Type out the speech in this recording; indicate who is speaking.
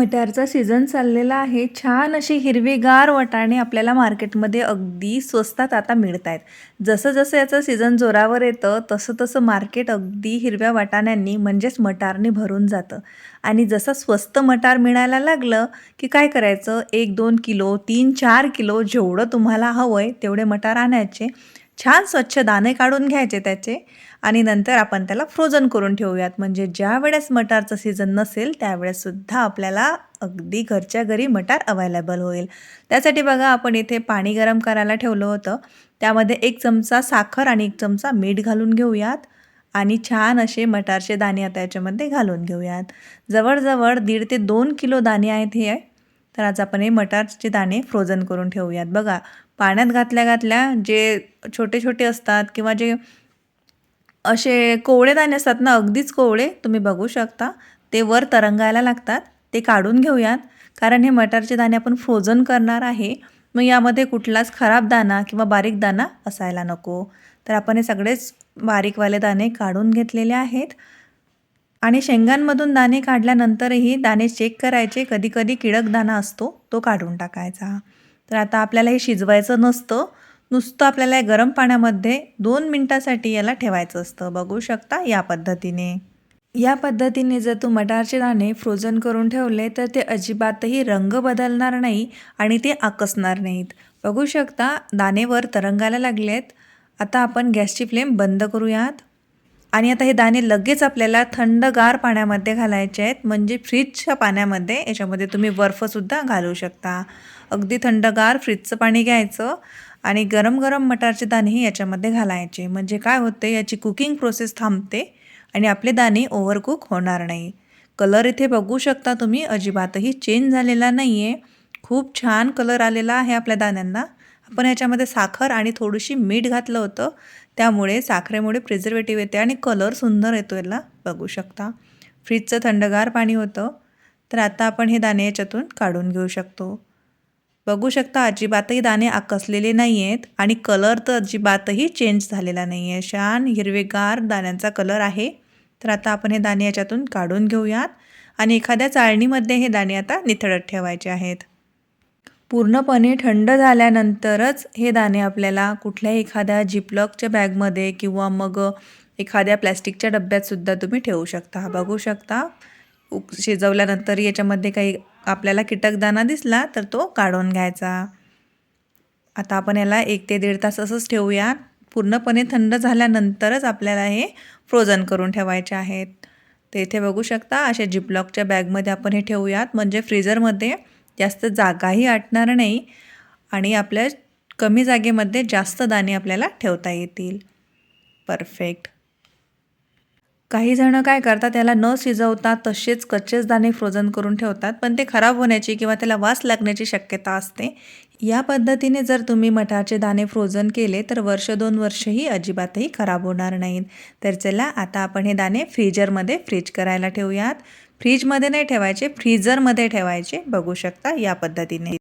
Speaker 1: मटारचा season चाललेला आहे. छान अशी हिरवीगार वाटाणे आपल्याला मार्केटमध्ये अगदी स्वस्तात आता मिळत आहेत जसं जसं याचं सीझन जोरावर येतं तसं तसं मार्केट अगदी हिरव्या वाटाण्यांनी म्हणजेच मटारने भरून जातं. आणि जसं स्वस्त मटार मिळायला लागलं की काय करायचं? एक दोन किलो तीन चार किलो जेवढं तुम्हाला हवं आहे तेवढे मटार आणायचे. छान स्वच्छ दाणे काढून घ्यायचे त्याचे आणि नंतर आपण त्याला फ्रोझन करून ठेवूयात. म्हणजे ज्या वेळेस मटारचं सीझन नसेल त्यावेळेससुद्धा आपल्याला अगदी घरच्या घरी मटार अवेलेबल होईल. त्यासाठी बघा आपण इथे पाणी गरम करायला ठेवलं होतं. त्यामध्ये एक चमचा साखर आणि एक चमचा मीठ घालून घेऊयात आणि छान असे मटारचे दाणे आता याच्यामध्ये घालून घेऊयात. जवळजवळ दीड ते दोन किलो दाणे आहेत हे. तर आज आपण हे मटारचे दाणे फ्रोझन करून ठेवूयात. बघा पाण्यात घातल्या घातल्या जे छोटे छोटे असतात किंवा जे असे कोवळे दाणे असतात ना अगदीच कोवळे तुम्ही बघू शकता. ते वर तरंगायला लागतात. ते काढून घेऊयात. कारण हे मटारचे दाणे आपण फ्रोझन करणार आहे. मग यामध्ये कुठलाच खराब दाणा किंवा बारीक दाणा असायला नको. तर आपण हे सगळेच बारीकवाले दाणे काढून घेतलेले आहेत. आणि शेंगांमधून दाणे काढल्यानंतरही दाणे चेक करायचे. कधीकधी किडक दाणा असतो तो काढून टाकायचा. तर आता आपल्याला हे शिजवायचं नसतं. नुसतं आपल्याला गरम पाण्यामध्ये दोन मिनटासाठी याला ठेवायचं असतं. बघू शकता या पद्धतीने. या पद्धतीने जर तू मटारचे दाणे फ्रोझन करून ठेवले तर ते अजिबातही रंग बदलणार नाही आणि ते आकसणार नाहीत. बघू शकता दाणेवर तरंगायला लागलेत. आता आपण गॅसची फ्लेम बंद करूयात. आणि आता हे दाणे लगेच आपल्याला थंडगार पाण्यामध्ये घालायचे आहेत म्हणजे फ्रीजच्या पाण्यामध्ये. याच्यामध्ये तुम्ही बर्फसुद्धा घालू शकता. अगदी थंडगार फ्रीजचं पाणी घ्यायचं आणि गरम गरम मटारचे दाणेही याच्यामध्ये घालायचे. म्हणजे काय होते याची कुकिंग प्रोसेस थांबते आणि आपले दाणे ओव्हरकुक होणार नाही. कलर इथे बघू शकता तुम्ही अजिबातही चेंज झालेला नाही आहे खूप छान कलर आलेला आहे आपल्या दाण्यांना. आपण याच्यामध्ये साखर आणि थोडीशी मीठ घातलं होतं. त्यामुळे साखरेमुळे प्रिझर्वेटिव्ह येते आणि कलर सुंदर येतो याला. बघू शकता. फ्रीजचं थंडगार पाणी होतं. तर आता आपण हे दाणे याच्यातून काढून घेऊ शकतो. बघू शकता अजिबातही दाणे आकसलेले नाही आहेत आणि कलर तर अजिबातही चेंज झालेला नाही आहे छान हिरवेगार दाण्यांचा कलर आहे. तर आता आपण हे दाणे याच्यातून काढून घेऊयात. आणि एखाद्या चाळणीमध्ये हे दाणे आता निथळत ठेवायचे आहेत. पूर्णपणे थंड झाल्यानंतरच हे दाणे आपल्याला कुठल्याही एखाद्या जिपलॉकच्या बॅगमध्ये किंवा मग एखाद्या प्लॅस्टिकच्या डब्यातसुद्धा तुम्ही ठेवू शकता. बघू शकता. शिजवल्यानंतर याच्यामध्ये काही आपल्याला कीटकदाणा दिसला तर तो काढून घ्यायचा. आता आपण याला एक ते दीड तास असंच ठेवूया. पूर्णपणे थंड झाल्यानंतरच आपल्याला हे फ्रोझन करून ठेवायचे आहेत. तर इथे बघू शकता अशा जिपलॉकच्या बॅगमध्ये आपण हे ठेवूयात. म्हणजे फ्रीजरमध्ये जास्त जागाही आटणार नाही आणि आपल्या कमी जागेमध्ये जास्त दाणे आपल्याला ठेवता येतील. परफेक्ट काही जणं काय करतात त्याला न शिजवता तसेच कच्चेच दाणे फ्रोझन करून ठेवतात पण ते खराब होण्याची किंवा त्याला वास लागण्याची शक्यता असते. या पद्धतीने जर तुम्ही मठाचे दाणे फ्रोझन केले तर वर्ष दोन वर्षही अजिबातही खराब होणार नाहीत. तर चला आता आपण हे दाणे फ्रीजरमध्ये फ्रीज करायला ठेवूयात. फ्रीजमध्ये नाही ठेवायचे फ्रीजरमध्ये ठेवायचे. बघू शकता या पद्धतीने.